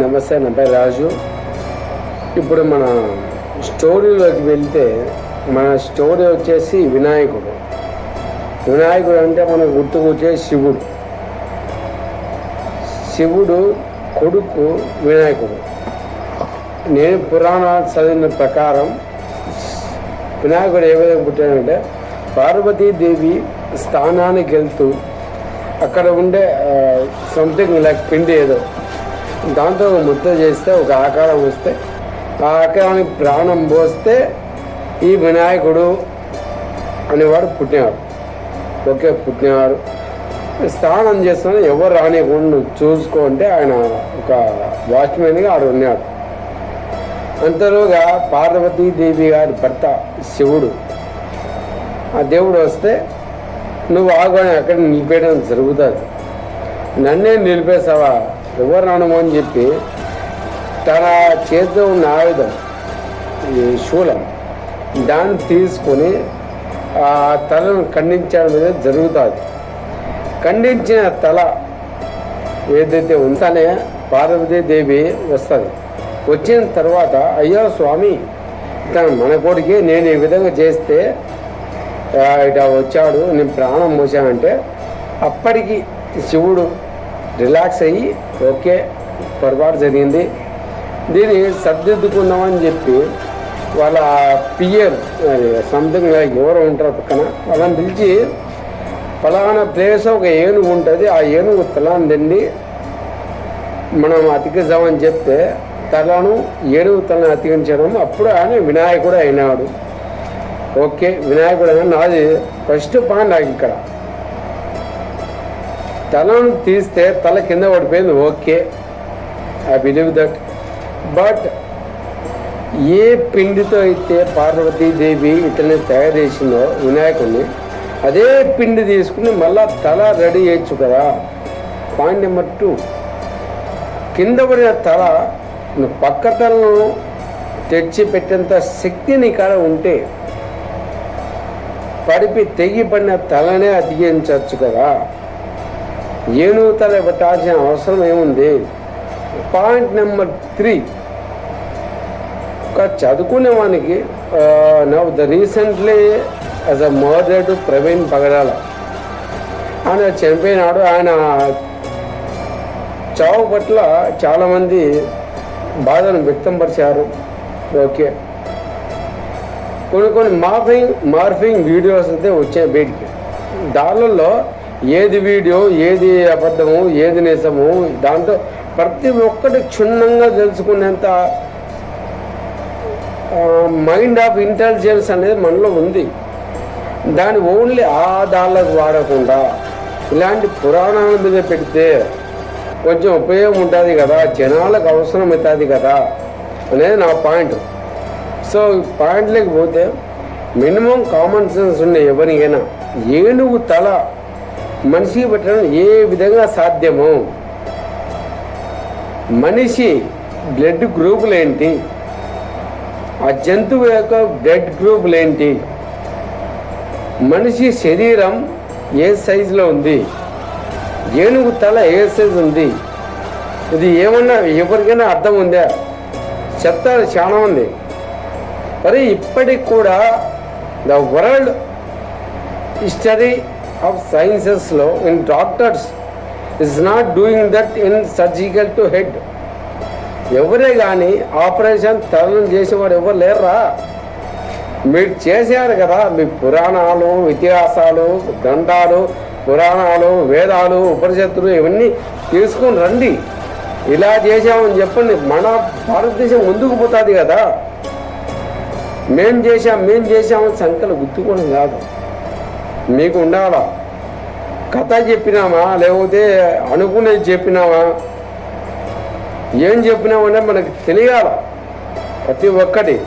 నమస్తే నా పేరు రాజు. ఇప్పుడు మన స్టోరీలోకి వెళ్తే మన స్టోరీ వచ్చేసి వినాయకుడు. వినాయకుడు అంటే మనకు గుర్తుకొచ్చే శివుడు. శివుడు కొడుకు వినాయకుడు. నేను పురాణాలు చదివిన ప్రకారం వినాయకుడు ఏ విధంగా పుట్టాడంటే పార్వతీదేవి స్థానానికి వెళ్తూ అక్కడ ఉండే సంథింగ్ లైక్ పిండి ఏదో దాంతో ఒక ముద్ద చేస్తే ఒక ఆకారం వస్తే ఆ ఆకారానికి ప్రాణం పోస్తే ఈ వినాయకుడు అనేవాడు పుట్టినవాడు. ఓకే పుట్టినవాడు. స్నానం చేస్తున్నా ఎవరు రానివ్వకుండా నువ్వు ఆయన ఒక వాచ్మెన్గా ఆడు ఉన్నాడు. అంతలోగా పార్వతీదేవి గారి భర్త శివుడు ఆ దేవుడు వస్తే నువ్వు ఆగుని అక్కడ నిలిపేయడం జరుగుతుంది. నన్నే నిలిపేసావా ఎవరు అని చెప్పి తన చేతిలో ఉన్న ఆయుధం ఈ శూలం దాన్ని తీసుకొని ఆ తలను ఖండించడం అనేది జరుగుతుంది. ఖండించిన తల ఏదైతే ఉందనే పార్వతీదేవి వస్తుంది. వచ్చిన తర్వాత అయ్యో స్వామి తన మన కొడుకే నేను ఈ విధంగా చేస్తే ఇట వచ్చాడు నేను ప్రాణం మోసానంటే అప్పటికి శివుడు రిలాక్స్ అయ్యి ఓకే పొరపాటు జరిగింది. దీన్ని సర్దిద్దుకుందామని చెప్పి వాళ్ళ పియర్ సంథింగ్ ఎవరు ఉంటారు పక్కన వాళ్ళని పిలిచి ఫలానా ప్లేస్ ఒక ఏనుగు ఉంటుంది ఆ ఏనుగు తలాన్ని తిండి మనం అతికిద్దామని చెప్తే తలను ఏనుగు తలను అతికించడం అప్పుడు ఆయన వినాయకుడు అయినాడు. ఓకే వినాయకుడు అయినా నాది ఫస్ట్ పాయింట్ నాకు ఇక్కడ. తలను తీస్తే తల కింద పడిపోయింది okay. I believe that but ఏ పిండితో అయితే పార్వతీదేవి ఇతన్ని తయారు చేసిందో వినాయకుడిని అదే పిండి తీసుకుని మళ్ళా తల రెడీ చేయొచ్చు కదా. పాయింట్ నెంబర్ టూ కింద పడిన తల నువ్వు పక్క తలను తెచ్చి పెట్టేంత శక్తి నీ కాడ ఉంటే పడిపి తెగి పడిన తలనే అధిగమించవచ్చు కదా. ఏనుగు తల పెట్టాల్సిన అవసరం ఏముంది? పాయింట్ నెంబర్ త్రీ ఒక చదువుకునే వానికి now the recently as a murder to Praveen Pagadala ఆయన చనిపోయినాడు. ఆయన చావు పట్ల చాలామంది బాధను వ్యక్తంపరిచారు. ఓకే. కొన్ని కొన్ని మార్ఫింగ్ మార్ఫింగ్ వీడియోస్ అయితే వచ్చాయి బయటికి దానిలో ఏది వీడియో ఏది అబద్ధము ఏది నిజము దాంతో ప్రతి ఒక్కటి క్షుణ్ణంగా తెలుసుకునేంత మైండ్ ఆఫ్ ఇంటెలిజెన్స్ అనేది మనలో ఉంది. దాన్ని ఓన్లీ ఆ దాళ్ళకు వాడకుండా ఇలాంటి పురాణాల మీద పెడితే కొంచెం ఉపయోగం ఉంటుంది కదా జనాలకు అవసరం అవుతుంది కదా అనేది నా పాయింట్ సో పాయింట్ లేకపోతే మినిమం కామన్ సెన్స్ ఉండే ఎవరికైనా ఏనుగు తల మనిషి పెట్టడం ఏ విధంగా సాధ్యమో మనిషి బ్లడ్ గ్రూపులు ఏంటి ఆ జంతువు యొక్క బ్లడ్ గ్రూపులు ఏంటి మనిషి శరీరం ఏ సైజులో ఉంది ఏనుగు తల ఏ సైజు ఉంది ఇది ఏమన్నా ఎవరికైనా అర్థం ఉందా? చెప్తారు చాలా ఉంది మరి ఇప్పటికి కూడా the world history of సైన్సెస్లో in doctors is not doing that in surgical to head ఎవరే కానీ ఆపరేషన్ తరుణం చేసేవాడు ఎవరు లేరురా? మీరు చేశారు కదా మీ పురాణాలు ఇతిహాసాలు దండాలు పురాణాలు వేదాలు ఉపనిషత్తులు ఇవన్నీ తీసుకొని రండి. ఇలా చేశామని చెప్పండి. మన భారతదేశం ముందుకు పోతుంది కదా. మేం చేశాం మేం చేశామని సంఖ్యలు గుర్తుకోవడం కాదు మీకు ఉండాలా కథ చెప్పినామా? లేకపోతే అనుకునేది చెప్పినామా? ఏం చెప్పినామంటే మనకు తెలియాల? ప్రతి ఒక్కటి.